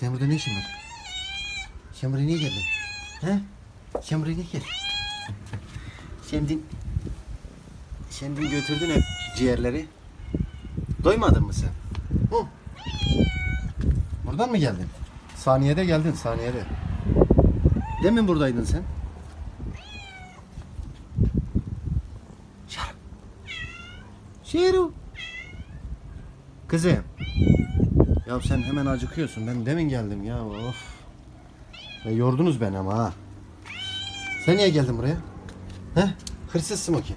Sen burada ne işin var? Sen buraya niye geldin? He? Sen buraya niye geldin? Sen dün... Sen dün götürdün hep ciğerleri. Doymadın mı sen? Hı? Buradan mı geldin? Saniyede geldin, saniyede. Demin buradaydın sen. Şarap. Şeru. Kızım. Ya sen hemen acıkıyorsun. Ben demin geldim ya. Of. Ya yordunuz beni ama ha. Sen niye geldin buraya? He? Hırsız Smoky.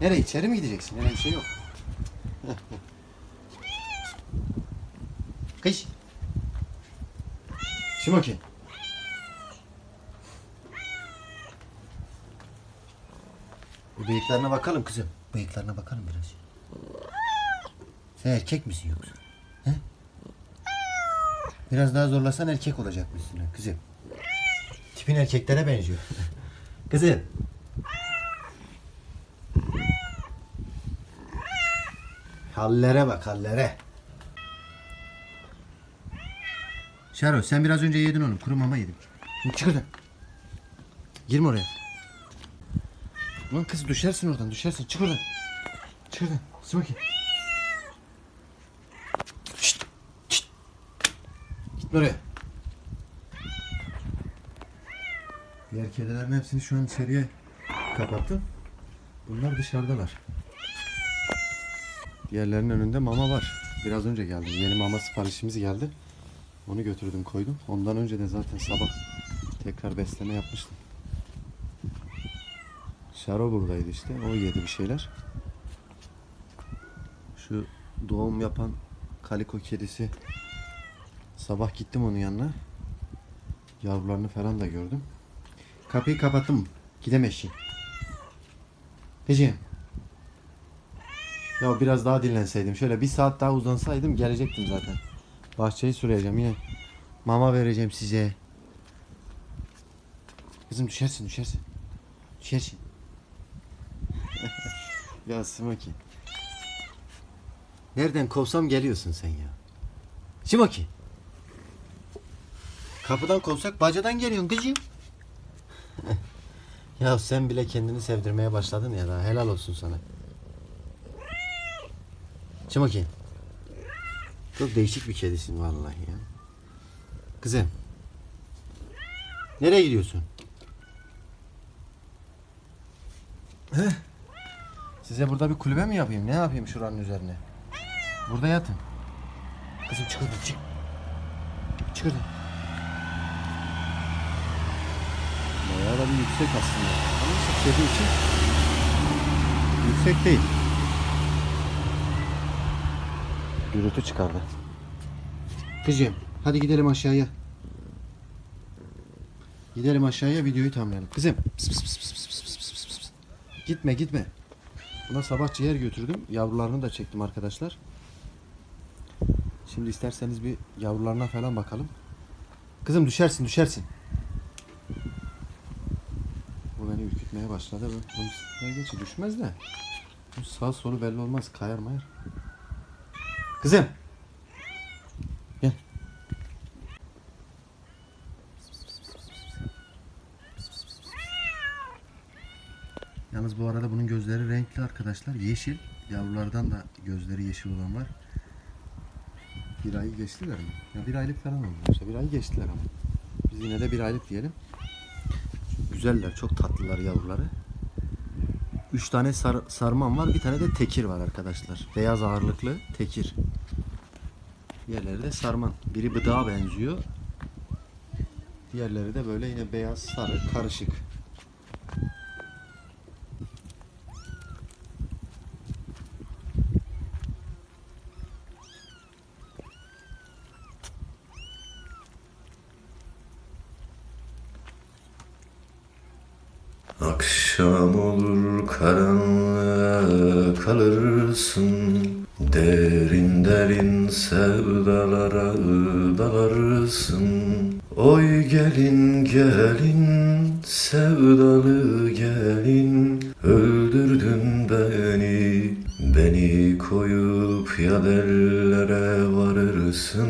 Nereye içeri mi gideceksin? Öyle bir şey yok. Kış. Smoky. Bir bıyıklarına bakalım kızım. Bıyıklarına bakalım biraz. Sen erkek misin yoksa? Biraz daha zorlasan erkek olacakmışsın ha, kızım. Tipin erkeklere benziyor. kızım. Hallere bak hallere. Şaro sen biraz önce yedin onu. Kuru mama yedim. Çık oradan. Girme oraya. Lan kız düşersin oradan düşersin. Çık oradan. Çık oradan. Smoky. Oraya. Diğer kedilerin hepsini şu an içeriye kapattım. Bunlar dışarıdalar. Diğerlerinin önünde mama var. Biraz önce geldi. Yeni mama siparişimiz geldi. Onu götürdüm koydum. Ondan önce de zaten sabah tekrar besleme yapmıştım. Şaro buradaydı işte. O yedi bir şeyler. Şu doğum yapan kaliko kedisi sabah gittim onun yanına. Yavrularını falan da gördüm. Kapıyı kapattım. Gidemezsin. Peki. Ya biraz daha dinlenseydim. Şöyle bir saat daha uzansaydım gelecektim zaten. Bahçeyi süreceğim yine. Mama vereceğim size. Kızım düşersin düşersin. Düşersin. ya Smoky. Nereden kovsam geliyorsun sen ya. Smoky. Kapıdan kovsak bacadan geliyorsun kızım. ya sen bile kendini sevdirmeye başladın ya daha helal olsun sana. Smoky. Çok değişik bir kedisin vallahi ya. Kızım. Nereye gidiyorsun? Heh. Size burada bir kulübe mi yapayım? Ne yapayım şuranın üzerine? Burada yatın. Kızım çık oradan çık. Çık oradan. Bayağı da yüksek aslında. Ama şişirdiği için yüksek değil. Gürültü çıkardı. Kızım hadi gidelim aşağıya. Gidelim aşağıya videoyu tamamlayalım. Kızım. Pıs pıs pıs pıs pıs pıs pıs pıs. Gitme gitme. Buna sabah ciğer götürdüm. Yavrularını da çektim arkadaşlar. Şimdi isterseniz bir yavrularına falan bakalım. Kızım düşersin düşersin. Ürkütmeye başladı. Bu, bu geçi düşmez de. Sağ solu belli olmaz. Kayar mayar. Kızım. Gel. Yalnız bu arada bunun gözleri renkli arkadaşlar. Yeşil. Yavrulardan da gözleri yeşil olan var. Bir ayı geçtiler mi? Ya bir aylık falan oldu. İşte bir ay geçtiler ama. Biz yine de bir aylık diyelim. Güzeller, çok tatlılar yavruları. Üç tane sar, sarman var, bir tane de tekir var arkadaşlar. Beyaz ağırlıklı tekir. Diğerleri de sarman. Biri bıdığa benziyor. Diğerleri de böyle yine beyaz, sarı, karışık. Sevdalara dalarsın Oy gelin gelin sevdalı gelin. Öldü öldürdün beni Beni koyup ya dellere varırsın.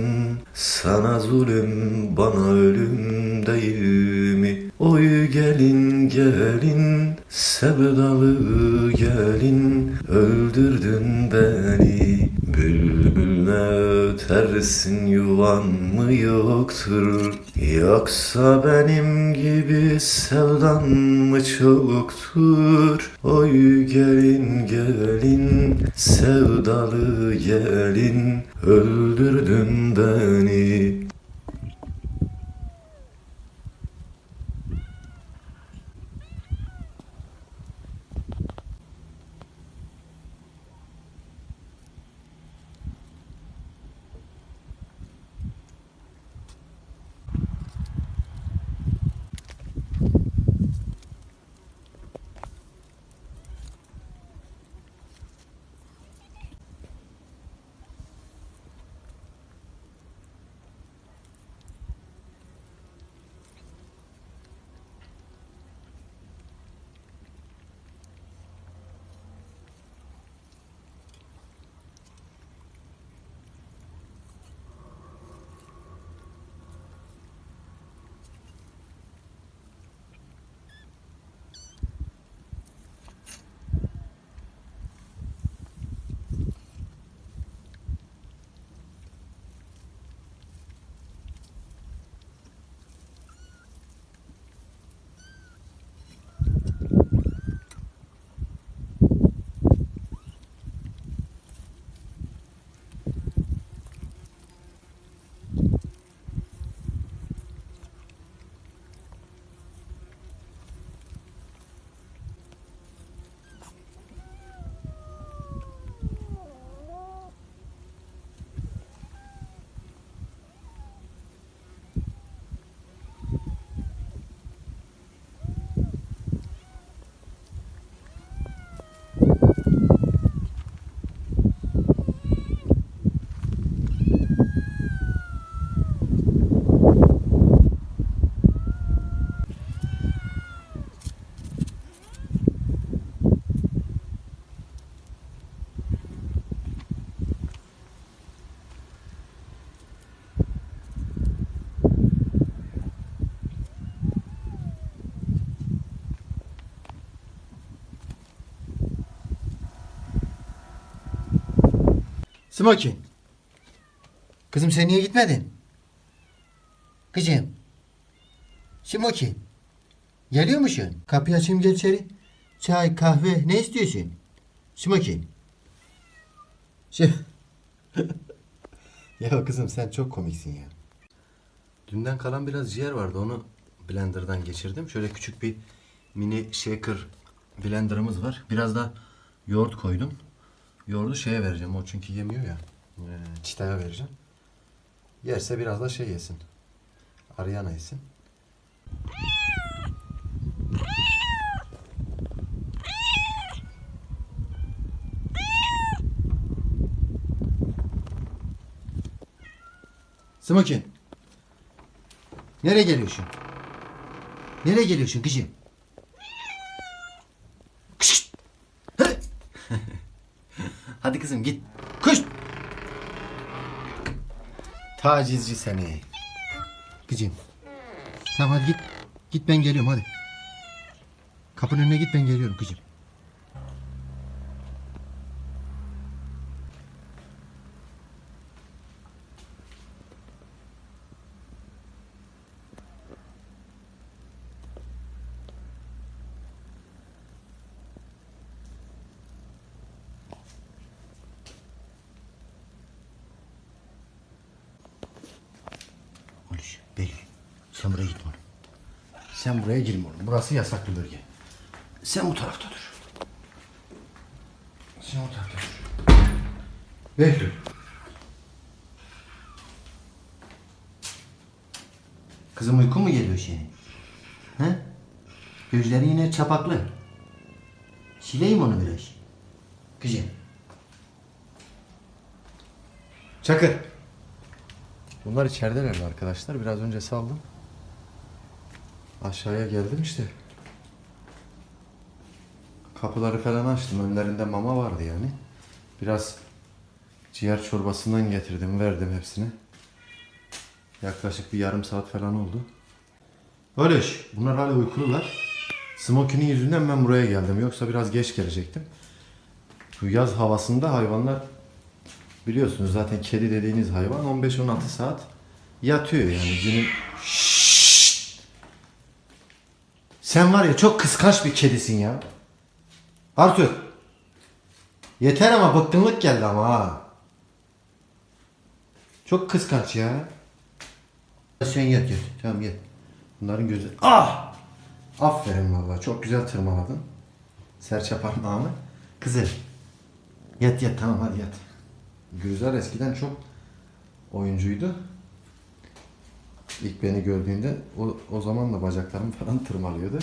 Sana zulüm bana ölüm değil mi? Oy gelin gelin sevdalı gelin. Öldürdün beni ötersin yuvan mı yoktur? Yoksa benim gibi sevdan mı çoktur? Oy gelin gelin sevdalı gelin Öldürdün beni Smoky. Kızım sen niye gitmedin? Kızım. Smoky. Geliyor musun? Kapıyı açayım gel içeri. Çay, kahve ne istiyorsun? Smoky. Şey... ya kızım sen çok komiksin ya. Dünden kalan biraz ciğer vardı onu blenderdan geçirdim. Şöyle küçük bir mini shaker blenderımız var. Biraz da yoğurt koydum. Yoğurdu şeye vereceğim o çünkü yemiyor ya. Ee, çitaya vereceğim. Yerse biraz da şey yesin. Ariana yesin. Smoky. Nereye geliyorsun? Nereye geliyorsun kızım? Kışt! Hadi. Hadi kızım git. Kuş. Tacizci seni. Kızım. Tamam hadi git. Git ben geliyorum hadi. Kapının önüne git ben geliyorum kızım. Oluş, Beril. Sen buraya gitme oğlum. Sen buraya girme oğlum. Burası yasaklı bölge. Sen bu tarafta dur. Sen o tarafta dur. Behlül. Kızım uyku mu geliyor senin? He? Gözlerin yine çapaklı. Sileyim onu biraz. Kızım. Çakır. Bunlar içerideler arkadaşlar. Biraz önce saldım. Aşağıya geldim işte. kapıları falan açtım. Önlerinde mama vardı yani. Biraz ciğer çorbasından getirdim, verdim hepsine. Yaklaşık bir yarım saat falan oldu. Öyle iş. Bunlar hala uykulular. Smokey'nin yüzünden ben buraya geldim. Yoksa biraz geç gelecektim. Bu yaz havasında hayvanlar biliyorsunuz zaten kedi dediğiniz hayvan 15-16 saat yatıyor yani günün Şşşt! Sen var ya çok kıskanç bir kedisin ya. Arthur. Yeter ama bıkkınlık geldi ama ha. Çok kıskanç ya. Sen yat yat. Tamam yat. Bunların gözü... Ah! Aferin vallahi Çok güzel tırmaladın. Serçe parmağımı. Kızım. Yat yat tamam hadi yat. Gülizar eskiden çok oyuncuydu. İlk beni gördüğünde o, o zaman da bacaklarım falan tırmalıyordu.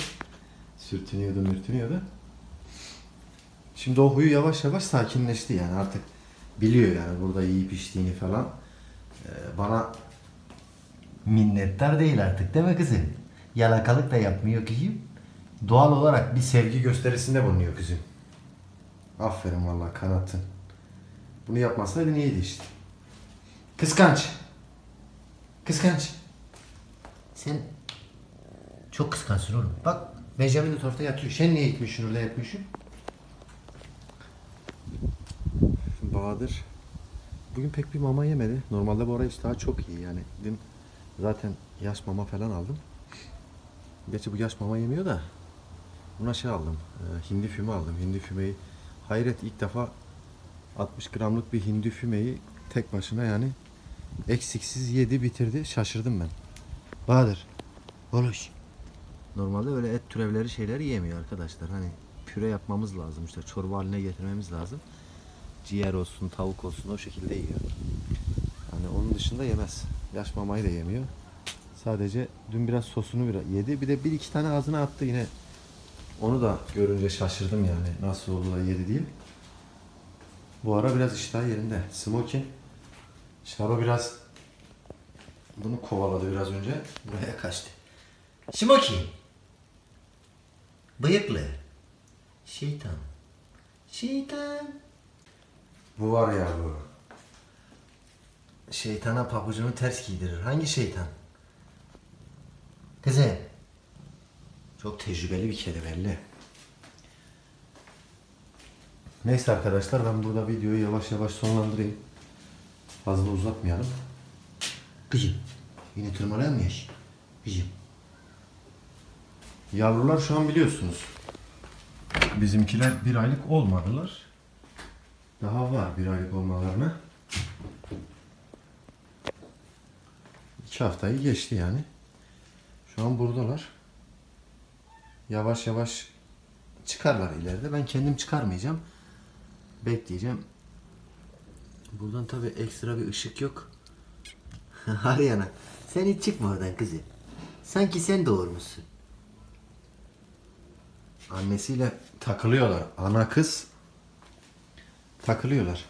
Sürtünüyordu, mürtünüyordu. Şimdi o huyu yavaş yavaş sakinleşti yani artık biliyor yani burada yiyip içtiğini falan. Ee, bana minnettar değil artık değil mi kızım? Yalakalık da yapmıyor kızım. Doğal olarak bir sevgi gösterisinde bulunuyor kızım. Aferin vallahi kanatın. Bunu yapmasaydın iyiydi işte. Kıskanç. Kıskanç. Sen çok kıskançsın oğlum. Bak Benjamin de tarafta yatıyor. Sen niye gitmişsin orada yatmışsın? Bahadır bugün pek bir mama yemedi. Normalde bu ara iştahı çok iyi yani. Dün zaten yaş mama falan aldım. Gerçi bu yaş mama yemiyor da buna şey aldım. e, hindi füme aldım. Hindi fümeyi hayret ilk defa 60 gramlık bir hindi fümeyi tek başına yani eksiksiz yedi bitirdi. Şaşırdım ben. Bahadır. Oluş. Normalde öyle et türevleri şeyleri yemiyor arkadaşlar. Hani püre yapmamız lazım işte çorba haline getirmemiz lazım. Ciğer olsun, tavuk olsun o şekilde yiyor. Hani onun dışında yemez. Yaş mamayı da yemiyor. Sadece dün biraz sosunu biraz yedi. Bir de bir iki tane ağzına attı yine. Onu da görünce şaşırdım yani. Nasıl oldu da yedi diye. Bu ara biraz iştah yerinde. Smoky. Şaro biraz bunu kovaladı biraz önce. Buraya kaçtı. Smoky. Bıyıklı. Şeytan. Şeytan. Bu var ya bu. Şeytana pabucunu ters giydirir. Hangi şeytan? Kızım. Çok tecrübeli bir kedi belli. Neyse arkadaşlar ben burada videoyu yavaş yavaş sonlandırayım. Fazla uzatmayalım. Kızım. Yine tırmalayan mı yaş? Kızım. Yavrular şu an biliyorsunuz. Bizimkiler bir aylık olmadılar. Daha var bir aylık olmalarına. İki haftayı geçti yani. Şu an buradalar. Yavaş yavaş çıkarlar ileride. Ben kendim çıkarmayacağım. Bekleyeceğim. Buradan tabi ekstra bir ışık yok. Haryana sen hiç çıkma oradan kızım. Sanki sen doğurmuşsun. Annesiyle takılıyorlar. Ana kız takılıyorlar.